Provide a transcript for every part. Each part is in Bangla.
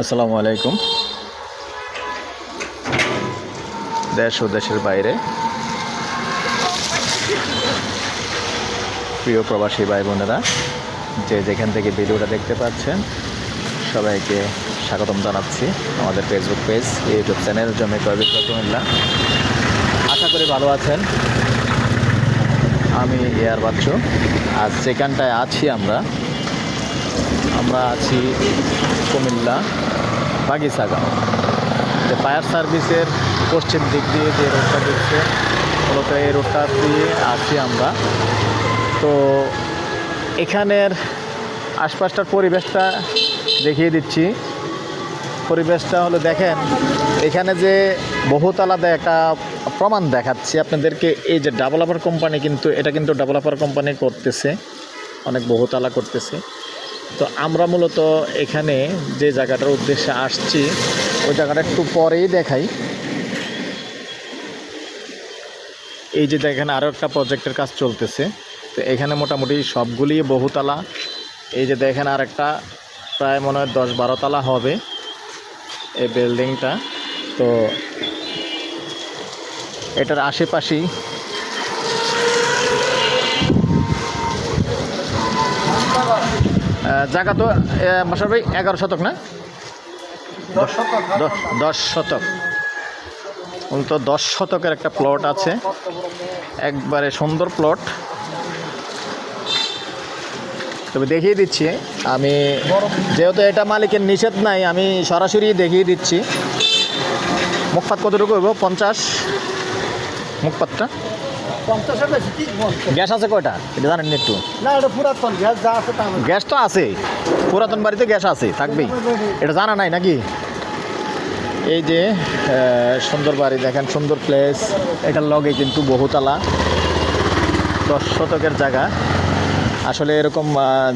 আসসালামু আলাইকুম। দেশ ও দেশের বাইরে। প্রিয় প্রবাসী ভাই বোনেরা যে যেখান থেকে ভিডিওটা দেখতে পাচ্ছেন, সবাইকে স্বাগতম জানাচ্ছি আমাদের ফেসবুক পেজ ইউটিউব চ্যানেল জমি ক্রয় বিক্রয় আশা করি ভালো আছেন। আমি এয়ার বাচ্চু। আর যেখানটায় আছি আমরা আমরা আছি কুমিল্লা, বাগিচাগাঁও। যে ফায়ার সার্ভিসের পশ্চিম দিক দিয়ে যে রোডটা দিচ্ছে মূলত এই রোডটা দিয়ে আছি আমরা। তো এখানের আশপাশটার পরিবেশটা দেখিয়ে দিচ্ছি। পরিবেশটা হলো দেখেন, এখানে যে বহুতলাতে একটা প্রমাণ দেখাচ্ছি আপনাদেরকে। এই যে ডেভেলপার কোম্পানি কিন্তু, এটা কিন্তু ডেভেলপার কোম্পানি করতেছে, অনেক বহুতলা করতেছে। তো আমরা মূলত এখানে যে জায়গাটার উদ্দেশ্যে আসছি, ওই জায়গাটা একটু পরেই দেখাই। এই যে দেখেন আরও একটা প্রজেক্টের কাজ চলতেছে। তো এখানে মোটামুটি সবগুলি বহুতলা। এই যে দেখেন আর একটা প্রায় মনে হয় দশ বারোতলা হবে এই বিল্ডিংটা। তো এটার আশেপাশেই জায়গা তো মাসার ভাই এগারো শতক না? দশ শতক মূলত দশ শতকের একটা প্লট আছে। একবারে সুন্দর প্লট তবে দেখিয়ে দিচ্ছি আমি যেহেতু এটা মালিকের নিষেধ নাই আমি সরাসরি দেখিয়ে দিচ্ছি। মুখপাত কতটুকু হইব? পঞ্চাশ? মুখপাতটা? পঞ্চাশের বেশি ঠিক গ্যাস আছে কয়টা? এটা জানেন না একটু। না এটা পুরাতন গ্যাস যা আছে তা গ্যাস তো আছে। পুরাতন বাড়িতে গ্যাস আছে থাকবেই। এটা জানা নাই নাকি? এই যে সুন্দর বাড়ি দেখেন সুন্দর প্লেস এটার লগে কিন্তু বহুতলা। দশ শতকের জায়গা। আসলে এরকম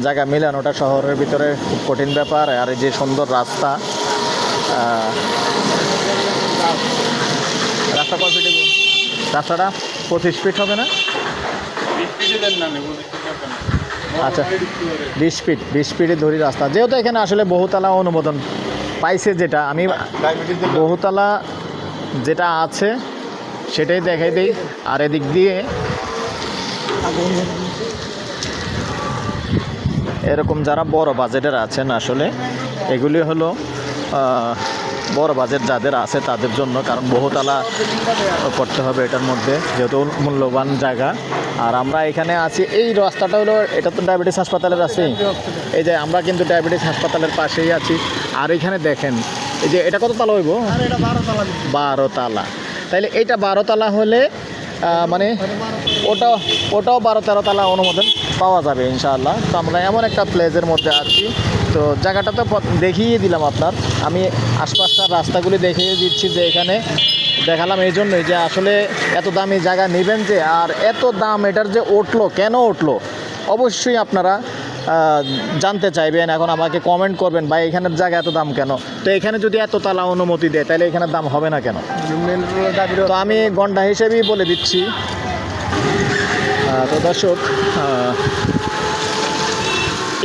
জায়গা মিলানোটা শহরের ভিতরে খুব কঠিন ব্যাপার। আর এই যে সুন্দর রাস্তা রাস্তা কত রাস্তাটা? পঁচিশ ফিট হবে না? আচ্ছা বিশ ফিট বিশ ফিটে ধরি রাস্তা। যেহেতু এখানে আসলে বহুতলা অনুমোদন পাইছে যেটা, আমি বহুতলা যেটা আছে, সেটাই দেখাই দিই। আর এদিক দিয়ে এরকম যারা বড় বাজেটের আছেন আসলে, এগুলি হলো বড় বাজেট যাদের আছে তাদের জন্য কারণ বহুতলা করতে হবে এটার মধ্যে যেহেতু মূল্যবান জায়গা। আর আমরা এখানে আছি এই রাস্তাটা হলো এটা তো ডায়াবেটিস হাসপাতালের আছে। এই যে আমরা কিন্তু ডায়াবেটিস হাসপাতালের পাশেই আছি। আর এখানে দেখেন এই যে এটা কত তালা হইব। বারো তালা তাইলে এটা বারো তালা হলে মানে ওটা ওটাও বারো তেরো তালা অনুমোদন। পাওয়া যাবে ইনশাআল্লাহ। তো আমরা এমন একটা প্লেসের মধ্যে আছি। তো জায়গাটা তো দেখিয়ে দিলাম আপনার। আমি আশপাশটার রাস্তাগুলি দেখিয়ে দিচ্ছি যে এখানে। দেখালাম এই জন্যই যে আসলে এত দামি জায়গা নেবেন যে আর এত দাম এটার যে উঠল কেন উঠল? অবশ্যই আপনারা জানতে চাইবেন। এখন আমাকে কমেন্ট করবেন ভাই এখানের জায়গা এত দাম কেন? তো এখানে যদি এত তালা অনুমতি দেয় তাহলে এখানের দাম হবে না কেন? তো আমি গন্ডা হিসেবেই বলে দিচ্ছি। তো দর্শক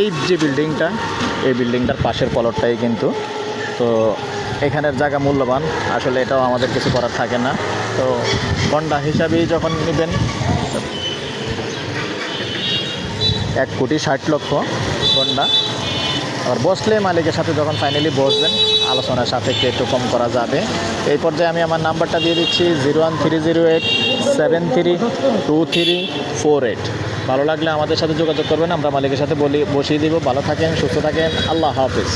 এই যে বিল্ডিংটা, এই বিল্ডিংটার পাশের পলটটাই কিন্তু। তো এখানের জায়গা মূল্যবান, আসলে এটাও আমাদের কিছু করার থাকে না। তো গন্ডা হিসাবেই যখন নেবেন, এক কোটি ষাট লক্ষ গন্ডা আর বসলে মালিকের সাথে যখন ফাইনালি বসবেন, আলোচনার সাথে একটু কম করা যাবে। এই পর্যায়ে আমি আমার নাম্বারটা দিয়ে দিচ্ছি zero one three zero eight seven three two three four eight. ভালো লাগলে আমাদের সাথে যোগাযোগ করবেন, আমরা মালিকের সাথে বলি বসিয়ে দিব। ভালো থাকেন, সুস্থ থাকেন। আল্লাহ হাফিজ।